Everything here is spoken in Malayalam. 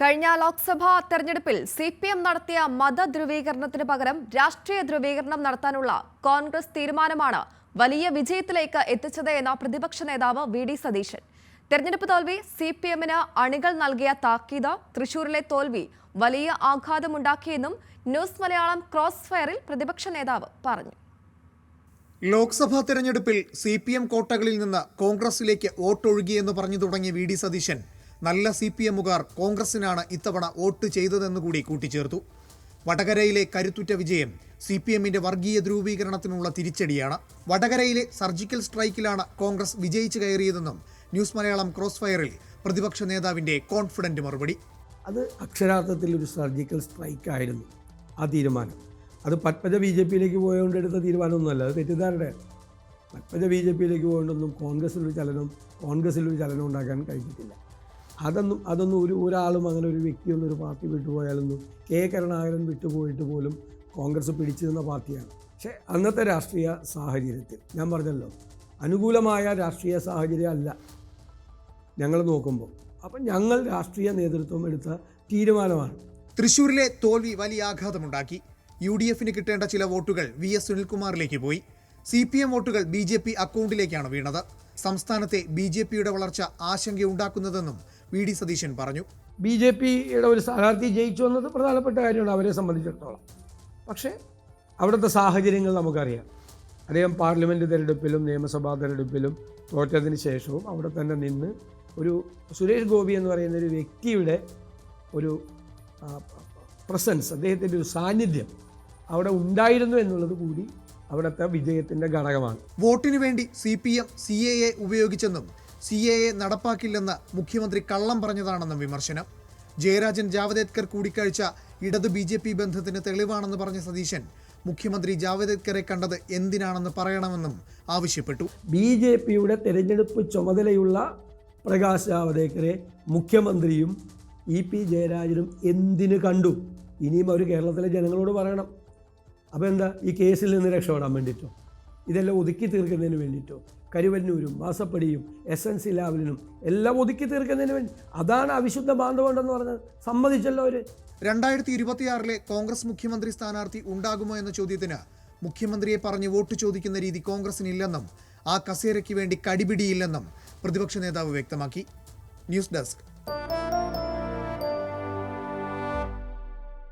കഴിഞ്ഞ ലോക്സഭാ തെരഞ്ഞെടുപ്പിൽ സി പി എം നടത്തിയ മതധ്രുവീകരണത്തിന് പകരം രാഷ്ട്രീയ ധ്രുവീകരണം നടത്താനുള്ള കോൺഗ്രസ് തീരുമാനമാണ് വലിയ വിജയത്തിലേക്ക് എത്തിച്ചത് എന്ന പ്രതിപക്ഷ നേതാവ് വി ഡി സതീശൻ. തെരഞ്ഞെടുപ്പ് തോൽവി സി പി എമ്മിന് അണികൾ നൽകിയ താക്കീത് തൃശൂരിലെ തോൽവി വലിയ ആഘാതമുണ്ടാക്കിയെന്നും ന്യൂസ് മലയാളം ക്രോസ് ഫയറിൽ പ്രതിപക്ഷ നേതാവ് പറഞ്ഞു. ലോക്സഭാ തെരഞ്ഞെടുപ്പിൽ സി പി എം കോട്ടകളിൽ നിന്ന് കോൺഗ്രസിലേക്ക് വോട്ടൊഴുകിയെന്ന് പറഞ്ഞു തുടങ്ങിയ വി ഡി സതീശൻ. നല്ല സി പി എമ്മുകാർ കോൺഗ്രസിനാണ് ഇത്തവണ വോട്ട് ചെയ്തതെന്ന് കൂടി കൂട്ടിച്ചേർത്തു. വടകരയിലെ കരുത്തുറ്റ വിജയം സി പി എമ്മിന്റെ വർഗീയ ധ്രുവീകരണത്തിനുള്ള തിരിച്ചടിയാണ്. വടകരയിലെ സർജിക്കൽ സ്ട്രൈക്കിലാണ് കോൺഗ്രസ് വിജയിച്ചു കയറിയതെന്നും ന്യൂസ് മലയാളം ക്രോസ് ഫയറിൽ പ്രതിപക്ഷ നേതാവിന്റെ കോൺഫിഡന്റ് മറുപടി. അത് അക്ഷരാർത്ഥത്തിൽ ഒരു സർജിക്കൽ സ്ട്രൈക്ക് ആയിരുന്നു ആ തീരുമാനം. അത് പത്മജ ബി ജെ പിയിലേക്ക് പോയതുകൊണ്ട് എടുത്ത തീരുമാനമൊന്നുമല്ല അത് തെറ്റിദ്ധാരണയാണ്. പത്മജ ബി ജെ പിയിലേക്ക് പോയതുകൊണ്ടൊന്നും കോൺഗ്രസിലൊരു ചലനം കോൺഗ്രസിലൊരു ചലനം ഉണ്ടാക്കാൻ കഴിഞ്ഞിട്ടില്ല. അതൊന്നും അതൊന്നും ഒരു ഒരാളും അങ്ങനെ ഒരു വ്യക്തിയൊന്നും ഒരു പാർട്ടി വിട്ടുപോയാലൊന്നും കെ കരുണാകരൻ വിട്ടുപോയിട്ട് പോലും കോൺഗ്രസ് പിടിച്ചു നിന്ന പാർട്ടിയാണ്. പക്ഷേ അന്നത്തെ രാഷ്ട്രീയ സാഹചര്യത്തിൽ ഞാൻ പറഞ്ഞല്ലോ അനുകൂലമായ രാഷ്ട്രീയ സാഹചര്യം അല്ല ഞങ്ങൾ നോക്കുമ്പോൾ. അപ്പം ഞങ്ങൾ രാഷ്ട്രീയ നേതൃത്വം എടുത്ത തീരുമാനമാണ്. തൃശ്ശൂരിലെ തോൽവി വലിയ ആഘാതമുണ്ടാക്കി. യു ഡി എഫിന് കിട്ടേണ്ട ചില വോട്ടുകൾ വി എസ് സുനിൽകുമാറിലേക്ക് പോയി. സി പി എം വോട്ടുകൾ ബി ജെ പി അക്കൗണ്ടിലേക്കാണ് വീണത്. സംസ്ഥാനത്തെ ബി ജെ പിയുടെ വളർച്ച ആശങ്കയുണ്ടാക്കുന്നതെന്നും വി ഡി സതീശൻ പറഞ്ഞു. ബി ജെ പിയുടെ ഒരു സ്ഥാനാർത്ഥി ജയിച്ചു എന്നത് പ്രധാനപ്പെട്ട കാര്യമാണ് അവരെ സംബന്ധിച്ചിടത്തോളം. പക്ഷേ അവിടുത്തെ സാഹചര്യങ്ങൾ നമുക്കറിയാം. അദ്ദേഹം പാർലമെന്റ് തിരഞ്ഞെടുപ്പിലും നിയമസഭാ തിരഞ്ഞെടുപ്പിലും തോറ്റതിന് ശേഷവും അവിടെ തന്നെ നിന്ന് ഒരു സുരേഷ് ഗോപി എന്ന് പറയുന്ന ഒരു വ്യക്തിയുടെ ഒരു പ്രസൻസ് അദ്ദേഹത്തിന്റെ ഒരു സാന്നിധ്യം അവിടെ ഉണ്ടായിരുന്നു എന്നുള്ളത് കൂടി അവിടുത്തെ വിജയത്തിന്റെ ഘടകമാണ്. വോട്ടിനു വേണ്ടി C P M C A A ഉപയോഗിച്ചെന്നും C A A നടപ്പാക്കില്ലെന്ന് മുഖ്യമന്ത്രി കള്ളം പറഞ്ഞതാണെന്നും വിമർശനം. ജയരാജൻ ജാവദേക്കർ കൂടിക്കാഴ്ച ഇടത് ബി ജെ പി ബന്ധത്തിന് തെളിവാണെന്ന് പറഞ്ഞ സതീശൻ മുഖ്യമന്ത്രി ജാവദേക്കറെ കണ്ടത് എന്തിനാണെന്ന് പറയണമെന്നും ആവശ്യപ്പെട്ടു. ബി ജെ പിയുടെ തെരഞ്ഞെടുപ്പ് ചുമതലയുള്ള പ്രകാശ് ജാവദേക്കറെ മുഖ്യമന്ത്രിയും ഇ പി ജയരാജനും എന്തിന് കണ്ടു? ഇനിയും അവർ കേരളത്തിലെ ജനങ്ങളോട് പറയണം. അപ്പോൾ എന്താ? ഈ കേസിൽ നിന്ന് രക്ഷപ്പെടാൻ വേണ്ടിയിട്ടോ? ഇതെല്ലാം ഒതുക്കി തീർക്കുന്നതിന് വേണ്ടിയിട്ടോ. കരുവന്നൂരും വാസപ്പടിയും എസ് എൻ സി ലാവലിനും എല്ലാം ഒതുക്കി തീർക്കുന്നതിന് വേണ്ടി. അതാണ് അവിശുദ്ധ ബാന്ധവമുണ്ടെന്ന് പറഞ്ഞത്. സമ്മതിച്ചല്ലോ അവർ രണ്ടായിരത്തി ഇരുപത്തിയാറിലെ കോൺഗ്രസ് മുഖ്യമന്ത്രി സ്ഥാനാർത്ഥി ഉണ്ടാകുമോ എന്ന ചോദ്യത്തിന് മുഖ്യമന്ത്രിയെ പറഞ്ഞ് വോട്ട് ചോദിക്കുന്ന രീതി കോൺഗ്രസിനില്ലെന്നും ആ കസേരയ്ക്ക് വേണ്ടി കടിപിടിയില്ലെന്നും പ്രതിപക്ഷ നേതാവ് വ്യക്തമാക്കി. News desk.